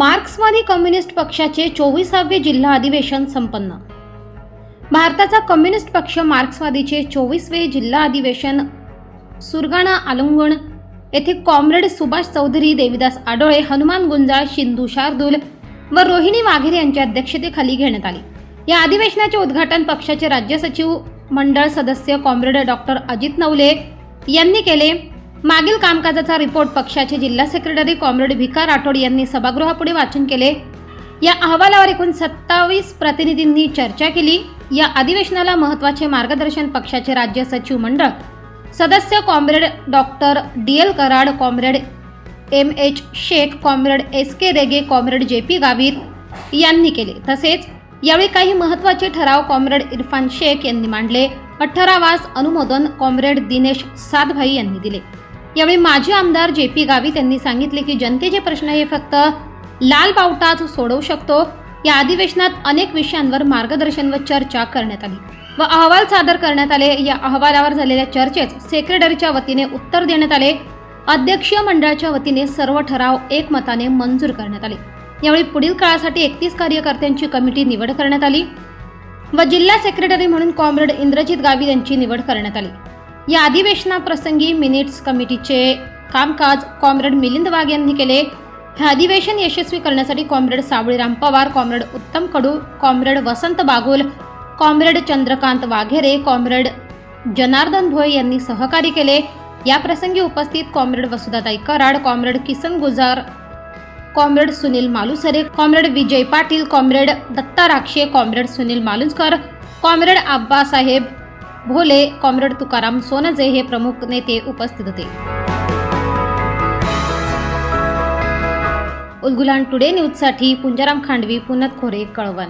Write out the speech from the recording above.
मार्क्सवादी कम्युनिस्ट पक्षाचे चोवीसावे जिल्हा अधिवेशन संपन्न. भारताचा कम्युनिस्ट पक्ष मार्क्सवादीचे चोवीसवे जिल्हा अधिवेशन सुरगाणा आलंगण. येथे कॉम्रेड सुभाष चौधरी देविदास आडोळे हनुमान गुंजाळ शिंदू शार्दूल व रोहिणी वाघेर यांच्या अध्यक्षतेखाली घेण्यात आले. या अधिवेशनाचे उद्घाटन पक्षाचे राज्य सचिव मंडळ सदस्य कॉम्रेड डॉक्टर अजित नवले यांनी केले. मागील कामकाजाचा रिपोर्ट पक्षाचे जिल्हा सेक्रेटरी कॉम्रेड भिका राठोड यांनी सभागृहापुढे वाचन केले. या अहवालावर एकूण सत्तावीस प्रतिनिधींनी चर्चा केली. या अधिवेशनाला महत्त्वाचे मार्गदर्शन पक्षाचे राज्य सचिव मंडळ सदस्य comrade doctor D. L. Karad comrade M. H. Shaikh comrade S. K. Rege comrade J. P. Gavit यांनी केले. तसेच यावेळी काही महत्त्वाचे ठराव कॉम्रेड इरफान शेख यांनी मांडले. अठरावास अनुमोदन कॉम्रेड दिनेश सातभाई यांनी दिले. यावेळी माजी आमदार जे पी गावित यांनी सांगितले की जनतेचे प्रश्न हे फक्त लाल बावटाच सोडवू शकतो. या अधिवेशनात अनेक विषयांवर मार्गदर्शन व चर्चा करण्यात आली. व अहवाल सादर करण्यात आले. या अहवालावर झालेल्या चर्चेत सेक्रेटरीच्या वतीने उत्तर देण्यात आले. अध्यक्षीय मंडळाच्या वतीने सर्व ठराव एकमताने मंजूर करण्यात आले. यावेळी पुढील काळासाठी एकतीस कार्यकर्त्यांची कमिटी निवड करण्यात आली व जिल्हा सेक्रेटरी म्हणून कॉम्रेड इंद्रजित गावी यांची निवड करण्यात आली. या अधिवेशनाप्रसंगी मिनिट्स कमिटीचे कामकाज कॉम्रेड मिलिंद वाघ यांनी केले. हे अधिवेशन यशस्वी करण्यासाठी comrade Savliram Pawar comrade Uttam Kadu comrade Vasant Bagul comrade Chandrakant Waghere comrade Janardan Bhoye यांनी सहकार्य केले. या प्रसंगी उपस्थित comrade Vasudhatai Karad comrade Kisan Gujar comrade Sunil Malusare comrade Vijay Patil comrade Datta Rakshe comrade Sunil Maluskar comrade Abbasaheb Bhole comrade Tukaram Sonje हे प्रमुख नेते उपस्थित होते. उलगुलान टुडे न्यूजसाठी पुंजाराम खांडवी पुनत खोरे कळवण.